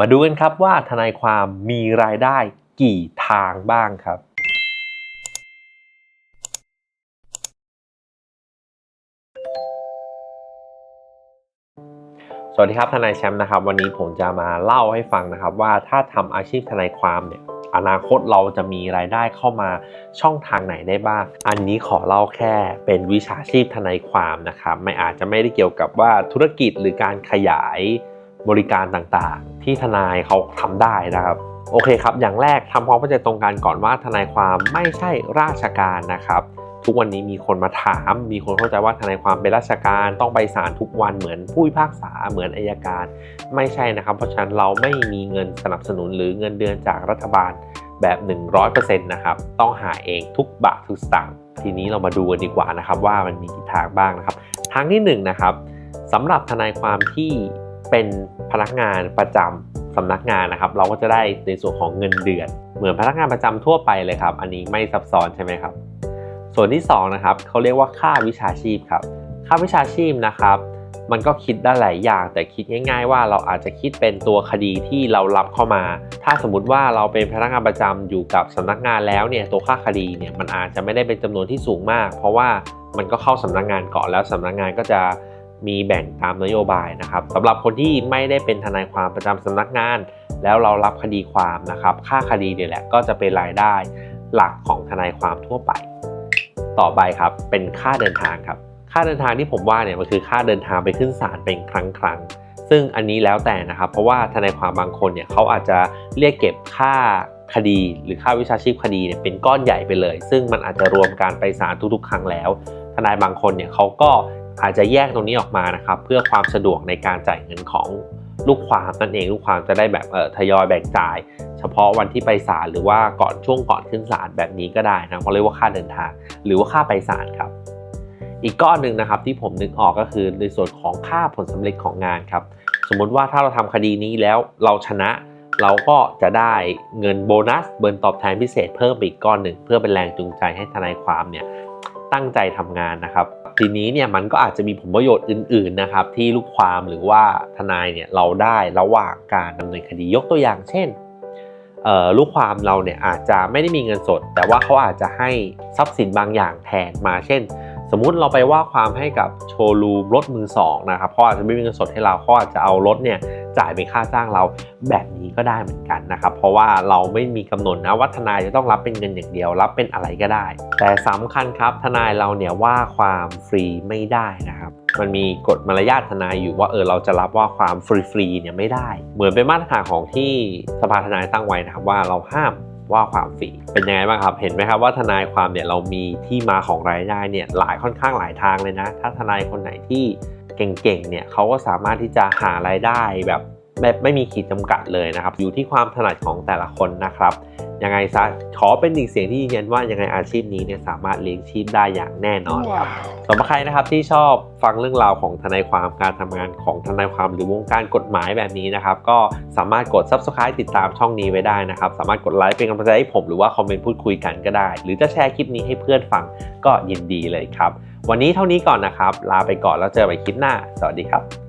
มาดูกันครับว่าทนายความมีรายได้กี่ทางบ้างครับ สวัสดีครับทนายแชมป์นะครับ วันนี้ผมจะมาเล่าให้ฟังนะครับ ว่าถ้าทำอาชีพทนายความเนี่ยอนาคตเราจะมีรายได้เข้ามาช่องทางไหนได้บ้าง อันนี้ขอเล่าแค่เป็นวิชาชีพทนายความนะครับ ไม่อาจจะไม่ได้เกี่ยวกับว่าธุรกิจหรือการขยายบริการต่างๆ ที่ทนายเขาทำได้นะครับโอเคครับ อย่างแรกทำความเข้าใจตรงกันก่อนว่าทนายความไม่ใช่ราชการนะครับ ทุกวันนี้มีคนมาถาม มีคนเข้าใจว่าทนายความเป็นราชการต้องไปศาลทุกวันเหมือนผู้พิพากษาเหมือนอายการ ไม่ใช่นะครับ เพราะฉะนั้นเราไม่มีเงินสนับสนุนหรือเงินเดือนจากรัฐบาลแบบ 100%นะครับ ต้องหาเองทุกบาททุกสตางค์ทีนี้เรามาดูกันดีกว่านะครับว่ามันมีกี่ทางบ้างนะครับ ทางที่1นงนะครับสำหรับทนายความที่ เป็นพนักงานประจำสำนักงานนะครับ เราก็จะได้ในส่วนของเงินเดือน เหมือนพนักงานประจำทั่วไปเลยครับ อันนี้ไม่ซับซ้อนใช่ไหมครับ ส่วนที่2นะครับเขาเรียกว่าค่าวิชาชีพครับ ค่าวิชาชีพนะครับมันก็คิดได้หลายอย่าง แต่คิดง่าย ๆ ว่าเราอาจจะคิดเป็นตัวคดีที่เรารับเข้ามา ถ้าสมมติว่าเราเป็นพนักงานประจำอยู่กับสำนักงานแล้วเนี่ยตัวค่าคดีเนี่ยมันอาจจะไม่ได้เป็นจำนวนที่สูงมาก เพราะว่ามันก็เข้าสำนักงานก่อนแล้วสำนักงานก็จะ มีแบ่งตามนโยบายนะครับสำหรับคนที่ไม่ได้เป็นทนายความประจำสำนักงาน แล้วเรารับคดีความนะครับ ค่าคดีเนี่ยแหละก็จะเป็นรายได้หลักของทนายความทั่วไป ต่อไปครับเป็นค่าเดินทางครับ ค่าเดินทางที่ผมว่าเนี่ยมันคือค่าเดินทางไปขึ้นศาลเป็นครั้งครั้งซึ่งอันนี้แล้วแต่นะครับ เพราะว่าทนายความบางคนเนี่ยเขาอาจจะเรียกเก็บค่าคดี หรือค่าวิชาชีพคดีเนี่ยเป็นก้อนใหญ่ไปเลย ซึ่งมันอาจจะรวมการไปศาลทุกๆ ครั้งแล้ว ทนายบางคนเนี่ยเขาก็ อาจจะแยกตรงนี้ออกมานะครับ เพื่อความสะดวกในการจ่ายเงินของลูกความนั่นเองลูกความจะได้แบบเออทยอยแบ่งจ่าย เฉพาะวันที่ไปศาลหรือว่าก่อนช่วงก่อนขึ้นศาลแบบนี้ก็ได้นะเขาเรียกว่าค่าเดินทาง หรือว่าค่าไปศาลครับ อีกก้อนหนึ่งนะครับที่ผมนึกออกก็คือในส่วนของค่าผลสำเร็จของงานครับ สมมุติว่าถ้าเราทำคดีนี้แล้วเราชนะเราก็จะได้เงินโบนัสเบินตอบแทนพิเศษเพิ่มอีกก้อนหนึ่งเพื่อเป็นแรงจูงใจให้ทนายความเนี่ยตั้งใจทำงานนะครับ ทีนี้เนี่ยมันก็อาจจะมีผลประโยชน์อื่นๆนะครับที่ลูกความหรือว่าทนายเนี่ยเราได้ระหว่างการดำเนินคดียกตัวอย่างเช่นลูกความเราเนี่ยอาจจะไม่ได้มีเงินสด แต่ว่าเขาอาจจะให้ทรัพย์สินบางอย่างแทนมาเช่น สมมุติเราไปว่าความให้กับโชว์รูมรถมือสองนะครับเขาอาจจะไม่มีเงินสดให้เราเขาอาจจะเอารถเนี่ย จ่ายเป็นค่าจ้างเราแบบนี้ก็ได้เหมือนกันนะครับ เพราะว่าเราไม่มีกำหนดนะว่าทนายจะต้องรับเป็นเงินอย่างเดียว รับเป็นอะไรก็ได้ แต่สำคัญครับ ทนายเราเนี่ยว่าความฟรีไม่ได้นะครับมันมีกฎมารยาททนายอยู่ว่าเออเราจะรับว่าความฟรีๆเนี่ยไม่ได้ เหมือนเป็นมาตรฐานของที่สภาทนายตั้งไว้นะครับว่าเราห้ามว่าความฟรีเป็นยังไงบ้างครับ เห็นไหมครับว่าทนายความเนี่ยเรามีที่มาของรายได้เนี่ยหลายค่อนข้างหลายทางเลยนะ ถ้าทนายคนไหนที่ เก่งๆเนี่ยเขาก็สามารถที่จะหารายได้แบบแบบไม่มีขีดจำกัดเลยนะครับ อยู่ที่ความถนัดของแต่ละคนนะครับยังไงซะขอเป็นอีกเสียงที่ยืนยันว่ายังไงอาชีพนี้เนี่ยสามารถเลี้ยงชีพได้อย่างแน่นอนครับสำหรับใครนะครับที่ชอบฟังเรื่องราวของทนายความการทำงานของทนายความหรือวงการกฎหมายแบบนี้นะครับ ก็สามารถกด subscribe ติดตามช่องนี้ไว้ได้นะครับ สามารถกดไลค์เป็นกำลังใจให้ผมหรือว่าคอมเมนต์พูดคุยกันก็ได้ หรือจะแชร์คลิปนี้ให้เพื่อนฟังก็ยินดีเลยครับ วันนี้เท่านี้ก่อนนะครับ ลาไปก่อนแล้วเจอกันใหม่คลิปหน้า สวัสดีครับ